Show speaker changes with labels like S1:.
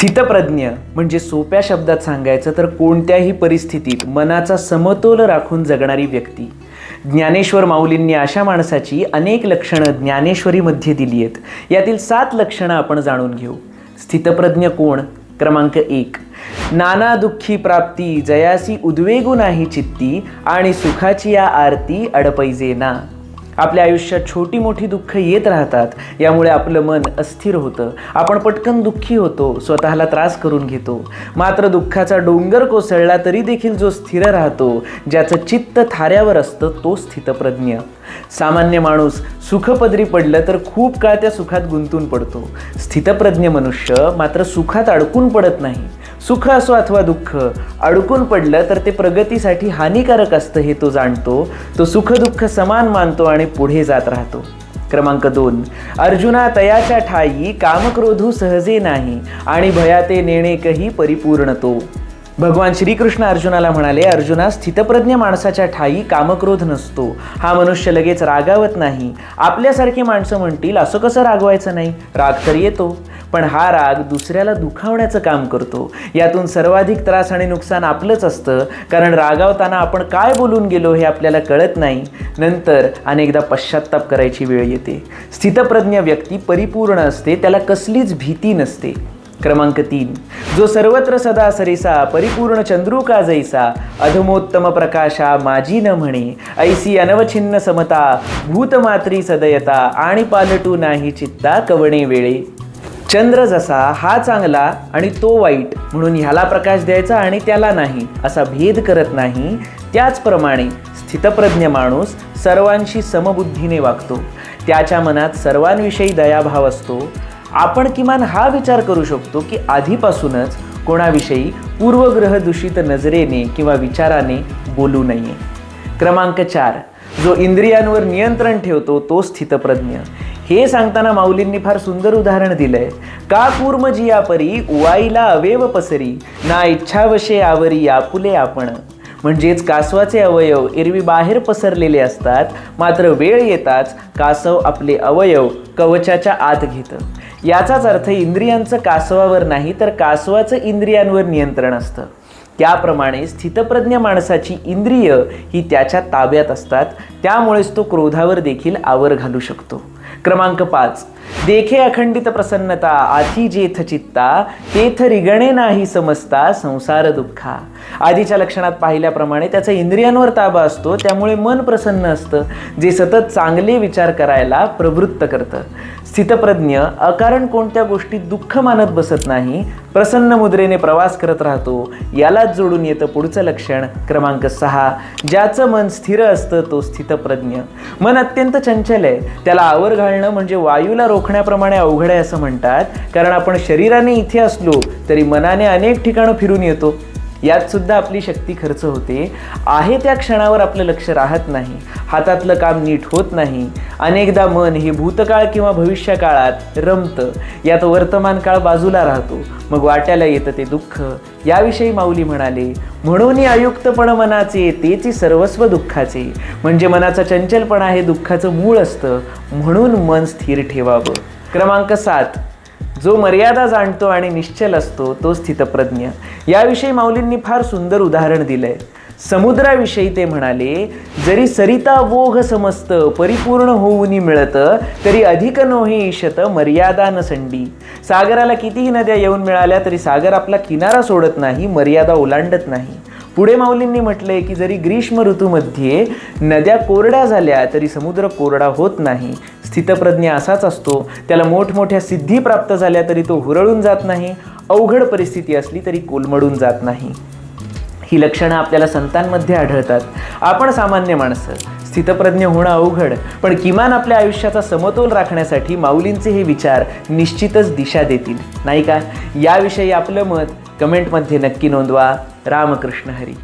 S1: स्थितप्रज्ञ म्हणजे सोप्या शब्दात सांगायचं तर कोणत्याही परिस्थितीत मनाचा समतोल राखून जगणारी व्यक्ती. ज्ञानेश्वर माऊलींनी अशा माणसाची अनेक लक्षणं ज्ञानेश्वरीमध्ये दिली आहेत. यातील सात लक्षणं आपण जाणून घेऊ. स्थितप्रज्ञ कोण? क्रमांक एक. नाना दुःखी प्राप्ती जयासी उद्वेगू नाही चित्ती आणि सुखाची या आरती अडपैजे ना आपल्या आयुष्यात छोटी मोठी दुःख येत राहतात यामुळे आपलं मन अस्थिर होतं. आपण पटकन दुःखी होतो स्वतःला त्रास करून घेतो. मात्र दुःखाचा डोंगर कोसळला तरी देखील जो स्थिर राहतो ज्याचं चित्त थाऱ्यावर असतं तो स्थितप्रज्ञ. सामान्य माणूस सुखपदरी पडलं तर खूप काळ त्या सुखात गुंतून पडतो. स्थितप्रज्ञ मनुष्य मात्र सुखात अडकून पडत नाही. सुख असो अथवा दुःख अडकून पडलं तर ते प्रगतीसाठी हानिकारक असतं हे तो जाणतो. तो सुख दुःख समान मानतो आणि पुढे जात राहतो. क्रमांक दोन अर्जुना तयाच्या ठाई कामक्रोधू सहजे नाही आणि भयाते नेणेकही परिपूर्ण तो. भगवान श्रीकृष्ण अर्जुनाला म्हणाले अर्जुना स्थितप्रज्ञ माणसाच्या ठाई कामक्रोध नसतो. हा मनुष्य लगेच रागावत नाही. आपल्यासारखी माणसं म्हणतील असं कसं रागवायचं नाही? राग तर येतो. पण हा राग दुसऱ्याला दुखावण्याचं काम करतो. यातून सर्वाधिक त्रास आणि नुकसान आपलंच असतं. कारण रागावताना आपण काय बोलून गेलो हे आपल्याला कळत नाही. नंतर अनेकदा पश्चाताप करायची वेळ येते. स्थितप्रज्ञ व्यक्ती परिपूर्ण असते त्याला कसलीच भीती नसते. क्रमांक तीन. जो सर्वत्र सदा सरिसा परिपूर्ण चंद्रुका जैसा अधमोत्तम प्रकाशा माझी न म्हणे ऐसी अनवछिन्न समता भूतमात्री सदयता आणि पालटू नाही चित्ता कवणे वेळे. चंद्र जसा हा चांगला आणि तो वाईट म्हणून ह्याला प्रकाश द्यायचा आणि त्याला नाही असा भेद करत नाही त्याचप्रमाणे स्थितप्रज्ञ माणूस सर्वांशी समबुद्धीने वागतो. त्याच्या मनात सर्वांविषयी दयाभाव असतो. आपण किमान हा विचार करू शकतो की आधीपासूनच कोणाविषयी पूर्वग्रह दूषित नजरेने किंवा विचाराने बोलू नये. क्रमांक चार. जो इंद्रियांवर नियंत्रण ठेवतो तो स्थितप्रज्ञ. हे सांगताना माऊलींनी फार सुंदर उदाहरण दिलंय. का कूर्म जिया परी उवाईला अवेव पसरी ना इच्छावशे आवरी आपुले आपण. म्हणजेच कासवाचे अवयव एरवी बाहेर पसरलेले असतात मात्र वेळ येताच कासव आपले अवयव कवचाच्या आत घेतं. याचाच अर्थ इंद्रियांचं कासवावर नाही तर कासवाचं इंद्रियांवर नियंत्रण असतं. त्याप्रमाणे स्थितप्रज्ञ माणसाची इंद्रिय ही त्याच्या ताब्यात असतात त्यामुळेच तो क्रोधावर देखील आवर घालू शकतो. क्रमांक पाच. देखे अखंडित प्रसन्नता आधी जेथ चित्ता तेथ रिगणे नाही समजता संसार दुःखा. आधीच्या लक्षणात पाहिल्याप्रमाणे त्याचा इंद्रियांवर ताबा असतो त्यामुळे मन प्रसन्न असतं जे सतत चांगले विचार करायला प्रवृत्त करतं. स्थितप्रज्ञ अकारण कोणत्या गोष्टीत दुःख मानत बसत नाही प्रसन्न मुद्रेने प्रवास करत राहतो यालाच जोडून येतं पुढचं लक्षण क्रमांक सहा. ज्याचं मन स्थिर असतं तो स्थितप्रज्ञ. मन अत्यंत चंचल आहे त्याला आवर घालणं म्हणजे वायूला रोखण्याप्रमाणे अवघड आहे असं म्हणतात. कारण आपण शरीराने इथे असलो तरी मनाने अनेक ठिकाणं फिरून येतो. यात सुद्धा आपली शक्ती खर्च होते. आहे त्या क्षणावर आपलं लक्ष राहत नाही. हातातलं काम नीट होत नाही. अनेकदा मन हे भूतकाळ किंवा भविष्यकाळात रमतं. यात वर्तमान काळ बाजूला राहतो. मग वाट्याला येतं ते दुःख. याविषयी माऊली म्हणाले म्हणून आयुक्तपण मनाचे तेची सर्वस्व दुःखाचे. म्हणजे मनाचा चंचलपणा हे दुःखाचं मूळ असतं. म्हणून मन स्थिर ठेवावं. क्रमांक सात. जो मर्यादा जाणतो आणि निश्चल असतो तो स्थितप्रज्ञ. याविषयी माऊलींनी फार सुंदर उदाहरण दिलंय. समुद्राविषयी ते म्हणाले जरी सरिता वोघ समस्त परिपूर्ण होऊनी मिळतं तरी अधिक नोही ईशत मर्यादा न संडी. सागराला कितीही नद्या येऊन मिळाल्या तरी सागर आपला किनारा सोडत नाही मर्यादा ओलांडत नाही. पुढे माऊलींनी म्हटलंय की जरी ग्रीष्म ऋतूमध्ये नद्या कोरड्या झाल्या तरी समुद्र कोरडा होत नाही. स्थितप्रज्ञ असाच असतो. त्याला मोठमोठ्या सिद्धी प्राप्त झाल्या तरी तो हुरळून जात नाही. अवघड परिस्थिती असली तरी कोलमडून जात नाही. ही लक्षणं आपल्याला संतांमध्ये आढळतात. आपण सामान्य माणसं स्थितप्रज्ञ होणं अवघड पण किमान आपल्या आयुष्याचा समतोल राखण्यासाठी माऊलींचे हे विचार निश्चितच दिशा देतील. नाही का? याविषयी आपलं मत कमेंटमध्ये नक्की नोंदवा. रामकृष्ण हरी.